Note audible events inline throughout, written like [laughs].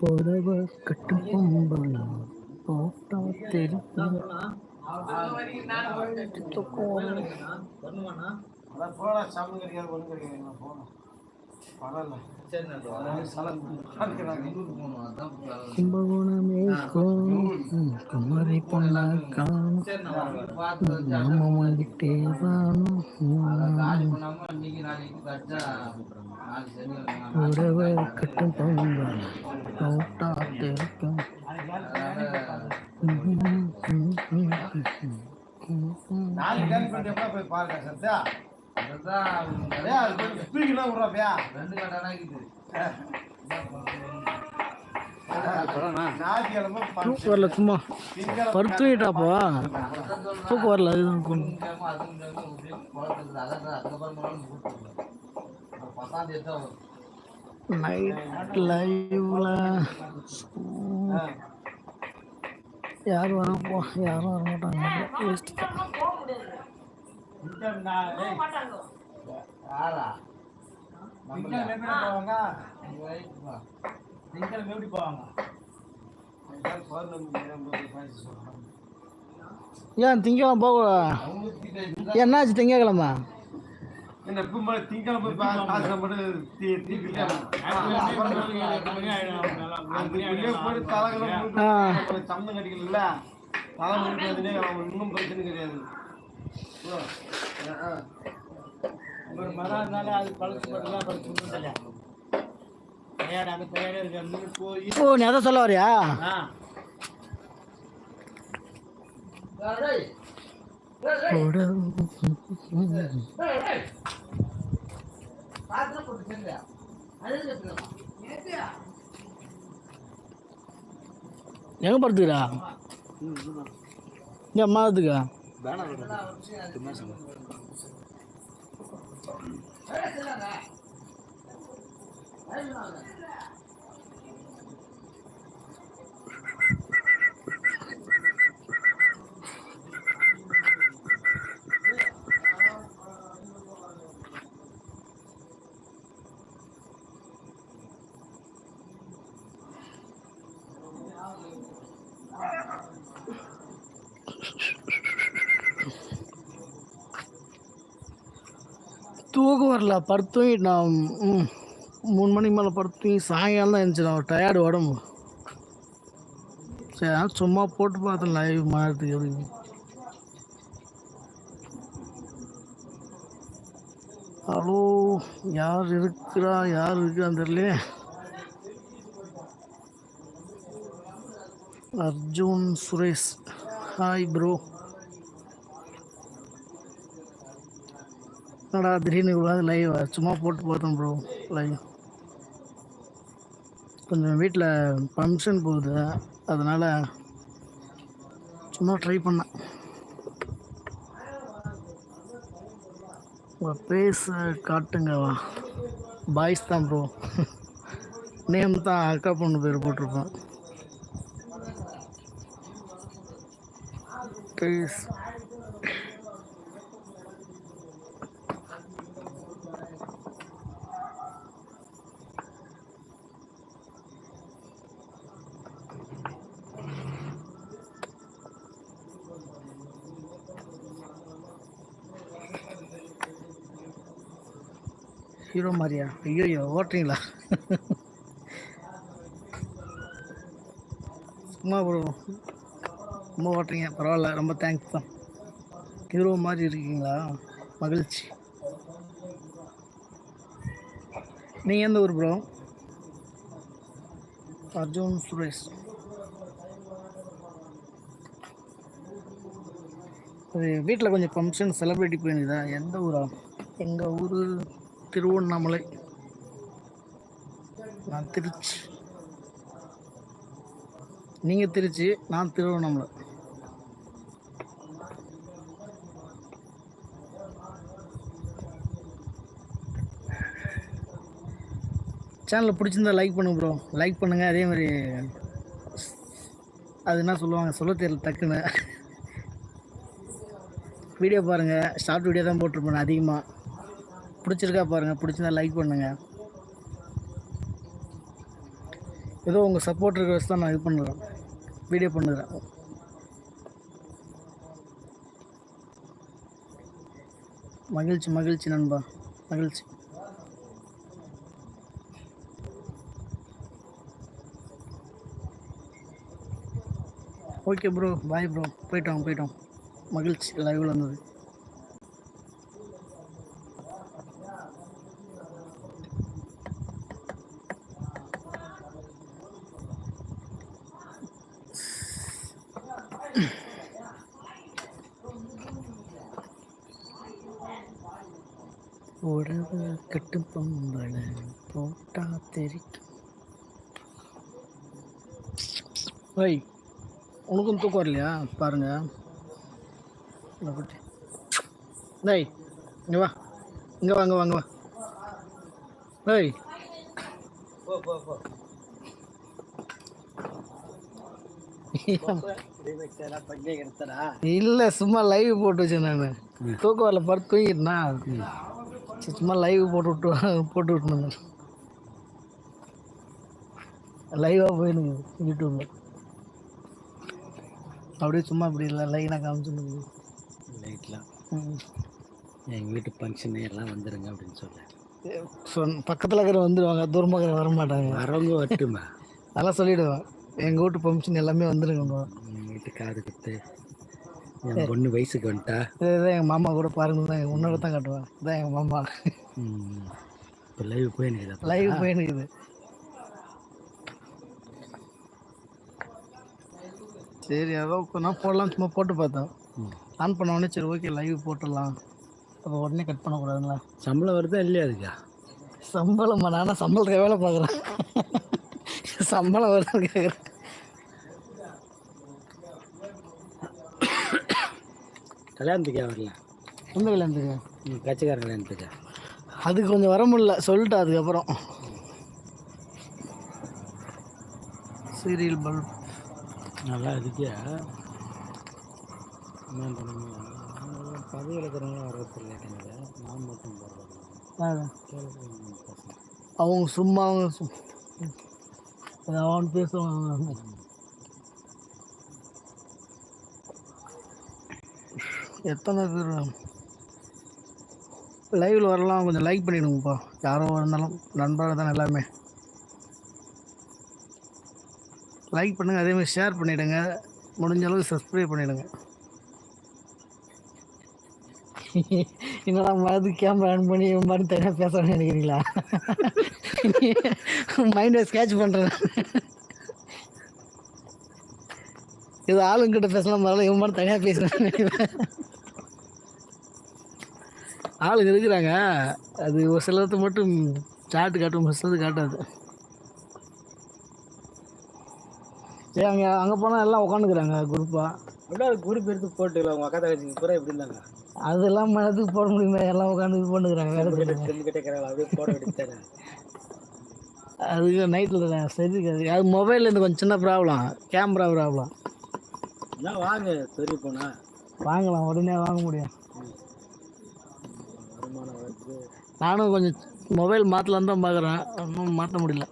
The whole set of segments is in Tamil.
புடவ கட்டும் பொம்பளா போட்டா தெரியும் அதான் போடா சாமி கிடைக்காது ஒன்றும் கிடைக்காது பரவாயில்ல கும்பகோணமே குமரி பொண்ணா காணும். நாம வாங்கிட்டே வாணும் கட்டும் நாளைக்கு [laughs] போய் பாருங்க சத்யா ஏய், தூக்கம் வரல சும்மா திங்கள் படுத்துட்டாப்பா தூக்கம் வரல அதுதான் நைட் லைவ்ல யாரும் வரப்போ யாரும் வர மாட்டாங்க திங்கள் எப்படி போவாங்க. ஏன் திங்கக்கிழமை போக என்னாச்சு திங்கக்கிழமை? என்ன இப்ப ம- திங்கட்கிழமை போய் பா- காசை மட்டும் தீ- தீர்த்துட்டு, அதுக்குள்ளே போய் தலைகளை முழுக்க ஆ. அப்புறம் சம்மந்தம் கட்டிக்கல தலை முடிக்கிறதுனே இன்னும் பிரச்சனை கிடையாது. ஒரு மரம் இருந்தாலும் அது பழுத்து போட்டுலாம் பழுத்து முடியல தயார் அது தயாராக போய். ஓ நீ அதை சொல்ல வரியா? ஆ. எங்க படுத்துக்கிறா? என் வரல படுத்து நான் மூணு மணிக்கு மேலே படுத்தும் சாயங்காலம் தான் இருந்துச்சு நான் டயர்டு உடம்பு. சரி அதான் சும்மா போட்டு பார்த்தேன் லைவ் மாறத்துக்கு எப்படி ஹலோ யார் இருக்கிறா? யார் இருக்கிறான்னு தெரியலையே. அர்ஜுன் சுரேஷ். ஹாய் ப்ரோ என்னடா திடீர்னு இவ்வளோ லைவ் சும்மா போட்டு பார்த்தேன் ப்ரோ லைவ் கொஞ்சம் வீட்டில் ஃபங்க்ஷன் போகுது. அதனால் சும்மா ட்ரை பண்ணேன். உங்கள் பேஸ் காட்டுங்க பாய்ஸ் தான் ப்ரோ நேம் தான் அக்கா பொண்ணு பேர் போட்டிருப்பேன் பேஸ் ஹீரோ மாதிரியா? ஐயோ ஓட்டுறீங்களா? சும்மா ப்ரோ ரொம்ப ஓட்டுறீங்க. பரவாயில்ல ரொம்ப தேங்க்ஸ் தான். ஹீரோ மாதிரி இருக்கீங்களா? மகிழ்ச்சி. நீங்கள் எந்த ஊர் ப்ரோ அர்ஜுன் சுரேஷ். வீட்டில் கொஞ்சம் ஃபங்க்ஷன் செலிப்ரேட்டி போயிருந்ததா? எந்த ஊரா? எங்கள் ஊர்? திருவண்ணாமலை. நான் திருச்சி. நீங்கள் திருச்சி நான் திருவண்ணாமலை. சேனலை பிடிச்சிருந்தா லைக் பண்ணுங்க ப்ரோ லைக் பண்ணுங்கள் அதே மாதிரி அது என்ன சொல்லுவாங்க சொல்ல தெரியல டக்குன்னு. வீடியோ பாருங்கள் ஷார்ட் வீடியோ தான் போட்டிருப்பேன் அதிகமாக பிடிச்சிருக்கா பாருங்கள் பிடிச்சிருந்தா லைக் பண்ணுங்கள் ஏதோ உங்கள் சப்போர்ட் இருக்கிற வச்சு தான் நான் இது பண்ணுறேன் வீடியோ பண்ணுறேன் மகிழ்ச்சி மகிழ்ச்சி நண்பா மகிழ்ச்சி. ஓகே ப்ரோ பாய் ப்ரோ போயிட்டோம் போயிட்டோம். மகிழ்ச்சி லைவில் வந்தது உறவு கட்டும் பொம்பளை போட்டா தெரிக்கும். ஓய் உனக்கும் தூக்கம் வரலையா? பாருங்க. குட்டி. டேய் இங்கே வா. இங்கே வாங்க வாங்க வா. டேய். போ போ போ. இல்லை சும்மா லைவ் போட்டு வச்சேன் நான். தூக்கம் வரல படுத்து தூங்கிட்டேனா? சும்மா லைவ் போட்டு விட்டு போட்டு விட்டுனேன் லைவாக போயினுங்க யூடியூப்பில் அப்படியே சும்மா அப்படி இல்லை லைனாக காமிச்சுன்னு லைட்லாம் எங்கள் வீட்டு ஃபங்க்ஷன் எல்லாம் வந்துடுங்க அப்படின்னு சொல்ல சொன் பக்கத்தில் இருக்கிற வந்துடுவாங்க தூரமாக வர மாட்டாங்க வரவங்க வரட்டுமா? அதெல்லாம் சொல்லிவிடுவேன் எங்கள் வீட்டு ஃபங்க்ஷன் எல்லாமே வந்துடுங்க எங்கள் வீட்டு காது குத்து என் பொண்ணு வயசுக்கு வந்துட்டா. இதுதான் எங்கள் மாமா கூட பாருங்க தான் உன்னோட தான் காட்டுவேன் இதான் எங்கள் மாமா. இப்போ லைவ் போய் எனக்கு லைவ் போயினுக்குது சரி அதோ நான் போடலாம் சும்மா போட்டு பார்த்தேன். ஆன் பண்ண உடனே சரி ஓகே லைவ் போட்டுடலாம். அப்போ உடனே கட் பண்ணக்கூடாதுங்களா? சம்பளம் வருதா இல்லையா அதுக்கா? சம்பளம்? நானும் சம்பளத்துக்கு வேலை பார்க்குறேன். சம்பளம் வருது கேட்குறேன் கல்யாணத்துக்கே வரல. எந்த கல்யாணத்துக்கு ம், கட்சிக்கார கல்யாணத்துக்கு அது கொஞ்சம் வர முடியல சொல்லிட்டேன் அதுக்கப்புறம். சீரியல் பல்ப் நல்லா இருக்கியா என்ன பண்ணுங்க பதவியில் இருக்கிறவங்க வரதில்லை எனக்கு நான் மட்டும் அவங்க சும்மா அவங்க அவன் பேசுவாங்க எத்தனை பேர் லைவில் வரலாம் கொஞ்சம் லைக் பண்ணிவிடுங்கப்பா யாரோ இருந்தாலும் நண்பர்கள் தான் எல்லாமே லைக் பண்ணுங்கள் அதேமாதிரி ஷேர் பண்ணிவிடுங்க முடிஞ்ச அளவுக்கு சப்ஸ்கிரைப் பண்ணிவிடுங்க என்னடா மாதிரி கேமரா ஆன் பண்ணி இவன் மாதிரி தனியாக பேசணும்னு நினைக்கிறீங்களா? மைண்டை ஸ்கேட்ச் பண்ணுறேன் இது ஆளுங்கிட்ட பேசலாம் பரவாயில்ல இவன் மாதிரி தனியாக நினைக்கிறேன். ஆளுங்க இருக்கிறாங்க. அது ஒரு சிலது மட்டும் சாட்டு காட்டும் ஒரு சிலது காட்டாது. சரி அங்கே அங்கே போனால் எல்லாம் உட்காந்துக்கிறாங்க குரூப்பாக அப்படியே அது குரூப் எடுத்து போட்டுக்கலாம். உங்கள் அக்கா தங்கச்சி பூரா எப்படி இருந்தாங்க. அதெல்லாம் மனதுக்கு போட முடியுமா. எல்லாம் உட்காந்து இது வேண்டியது அதுக்கு நைட்டில் சரி. அது மொபைலில் இருந்து கொஞ்சம் சின்ன ப்ராப்ளம் கேமரா ப்ராப்ளம் வாங்க தெரிய போனா. வாங்கலாம் உடனே வாங்க முடியும். நானும் கொஞ்சம் மொபைல் மாற்றலான்னு தான் பார்க்குறேன் இன்னும் மாற்ற முடியல.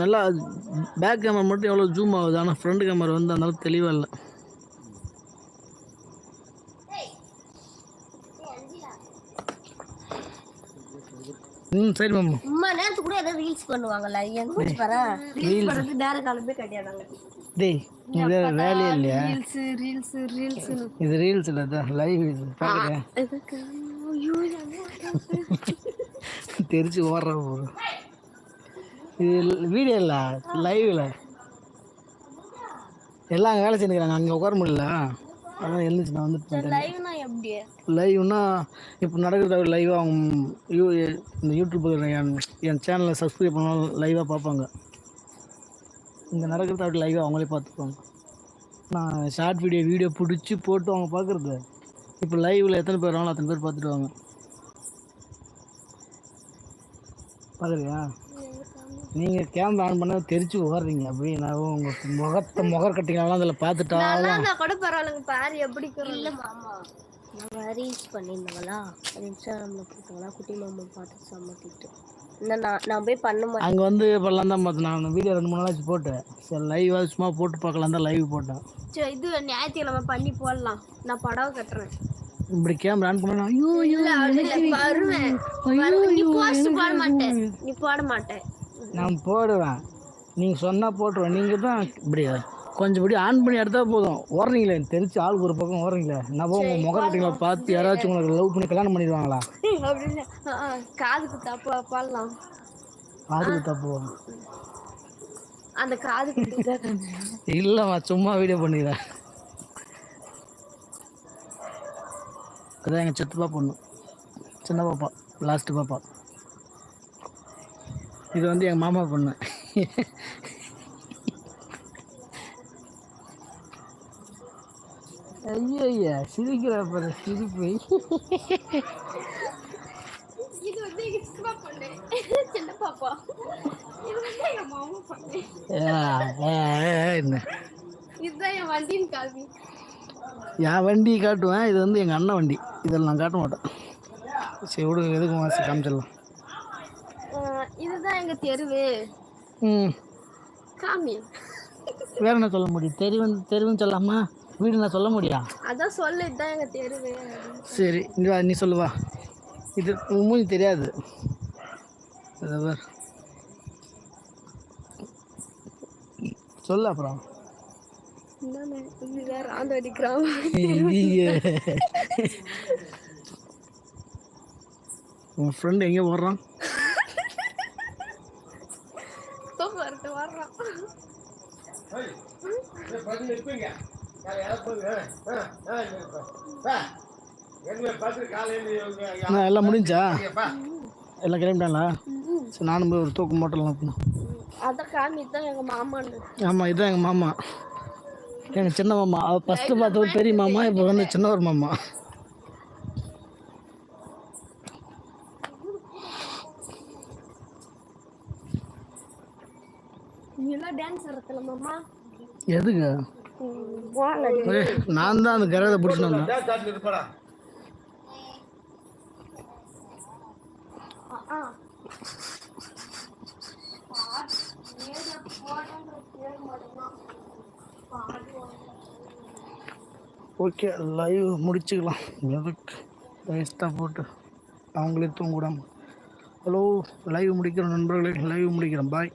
நல்லா பேக் கேமரா மட்டும் எவ்வளோ ஜூம் ஆகுது? ஆனால் ஃப்ரண்ட் கேமரா வந்து அந்த அளவுக்கு தெளிவாக இல்லை. ம் சரி மாமா. சும்மா நேரத்துக்கு கூட ஏதாவது ரீல்ஸ் பண்ணுவாங்கல்ல எங்க மூச்சு பாரு ரீல்ஸ் பண்றது நேர காலமே கிடையாதாங்க டேய் இது வேற வேலையே இல்லையா? ரீல்ஸ் ரீல்ஸ் ரீல்ஸ் இது ரீல்ஸ் இல்லை லைவ் இது. பார்க்குறேன் எதுக்கு ஐயோ தெரிச்சு ஓடுற போது இது வீடியோ இல்லை லைவில் எல்லாம் வேலை செஞ்சுக்கிறாங்க அங்கே உட்கார முடியல. அதான் எழுந்துச்சு நான் வந்துட்டு லைவ்னா எப்படி லைவ்னா இப்போ நடக்கிறத லைவாக அவங்க யூ இந்த யூடியூப் என் என் சேனலை சப்ஸ்கிரைப் பண்ணாலும் லைவாக பார்ப்பாங்க. இங்கே நடக்கிறத அப்படி லைவாக அவங்களே பார்த்துப்பாங்க. நான் ஷார்ட் வீடியோ வீடியோ பிடிச்சி போட்டு அவங்க பார்க்குறது இப்போ லைவில் எத்தனை பேர் வராங்களோ அத்தனை பேர் பார்த்துட்டு வாங்க பார்க்குறியா? நீங்கள் கேமரா ஆன் பண்ண தெரிச்சு ஓடுறீங்க அப்படியே நான் உங்கள் முகத்தை முகர் கட்டிங்களாம் அதில் பார்த்துட்டாலும். நான் கூட பரவாயில்லைங்க பாரு எப்படி இல்ல மாமா. நம்ம ரீல்ஸ் பண்ணியிருந்தாங்களா அது இன்ஸ்டாகிராமில் போட்டாங்களா குட்டி மாமா பார்த்து சம்மத்திட்டு நான் நான் போய் பண்ண மாட்டேன். அங்கே வந்து இப்போல்லாம் தான் பார்த்தேன் நான் வீடியோ ரெண்டு மூணு நாளாச்சு போட்டேன். சரி லைவ் சும்மா போட்டு பார்க்கலாம் தான் லைவ் போட்டேன். சரி, இது ஞாயிற்றுக்கிழமை பண்ணி போடலாம். நான் படம் கட்டுறேன். இப்படி கேமரா ஆன் பண்ணா ஐயோ ஐயோ வருவேன். நீ போஸ்ட் போட மாட்டேன். நீ போட மாட்டேன். நான் போடுவேன். நீங்கள் சொன்னால் போட்டுருவேன். நீங்கள் தான் இப்படி கொஞ்சம் இப்படி ஆன் பண்ணி எடுத்தா போதும். எனக்கு தெரிச்சு ஆளுக்கு ஒரு பக்கம் ஓடுறீங்களே. நான் உங்கள் முகக்கட்டிங்களை பார்த்து யாராச்சும் உங்களுக்கு லவ் பண்ணி கல்யாணம் பண்ணிடுவாங்களா? காதுக்கு தப்பா பாடலாம். அதுக்கு தப்பு? அந்த காது இல்லைம்மா சும்மா வீடியோ பண்ணிக்கிறேன் அதான் எங்கள் சித்தப்பா பொண்ணு சின்ன பாப்பா லாஸ்ட்டு பாப்பா. இது வந்து எங்கள் மாமா பொண்ணு. ஐயோ ஐயா சிரிக்கிற பாரு சிரிப்பு. இது வந்து எங்க சித்தப்பா பொண்ணு. சின்ன பாப்பா. இது வந்து எங்க மாமா பொண்ணு. ஆ, ஆ, ஆ, என்ன? இதுதான் என் வண்டின்னு காமி. என் வண்டி காட்டுவேன் இது வந்து எங்கள் அண்ணன் வண்டி. இதில் நான் காட்ட மாட்டேன். சரி விடுங்க எதுக்கு மாசி காமிச்சிடலாம். இதுதான் எங்க தெருவு. ம். காமி. வேற என்ன சொல்ல முடியும்? தெருவன் தெருவுன்னு சொல்லாமா வீடு நான் சொல்ல முடியா? அதான் சொல்லு இதுதான் எங்க தெருவு. சரி இங்க வா நீ சொல்லு வா. இது மூஞ்சி தெரியாது. சொல்லு அப்புறம். ஆந்தோடி கிராமம். உன் ஃப்ரெண்டு எங்கே போடுறான் இப்போ வரட்டு வர்றான் பார்த்து நிற்பீங்க யாராவது போங்க ஆ ஆ இருப்பா என்ன பார்த்து காலையில் நான் எல்லாம் முடிஞ்சா? பா எல்லாம் கிளம்பிட்டாங்களா? சரி நானும் போய் ஒரு தான் எங்க மாமான்னு. ஆமாம் இதுதான் எங்கள் மாமா. எங்கள் சின்ன மாமா. அவர் ஃபஸ்ட்டு பார்த்தது பெரிய மாமா இப்போ வந்து சின்ன ஒரு மாமா. நீ நான் தான் அந்த கரகத்தை பிடிச்சிட்டு வந்தேன். ஓகே லைவ் முடிச்சுக்கலாம். எதுக்கு? வேஸ்ட்டாக போட்டு அவங்களே தூங்கிடாம ஹலோ லைவ் முடிக்கிறோம் நண்பர்களே லைவ் முடிக்கிறோம். பாய்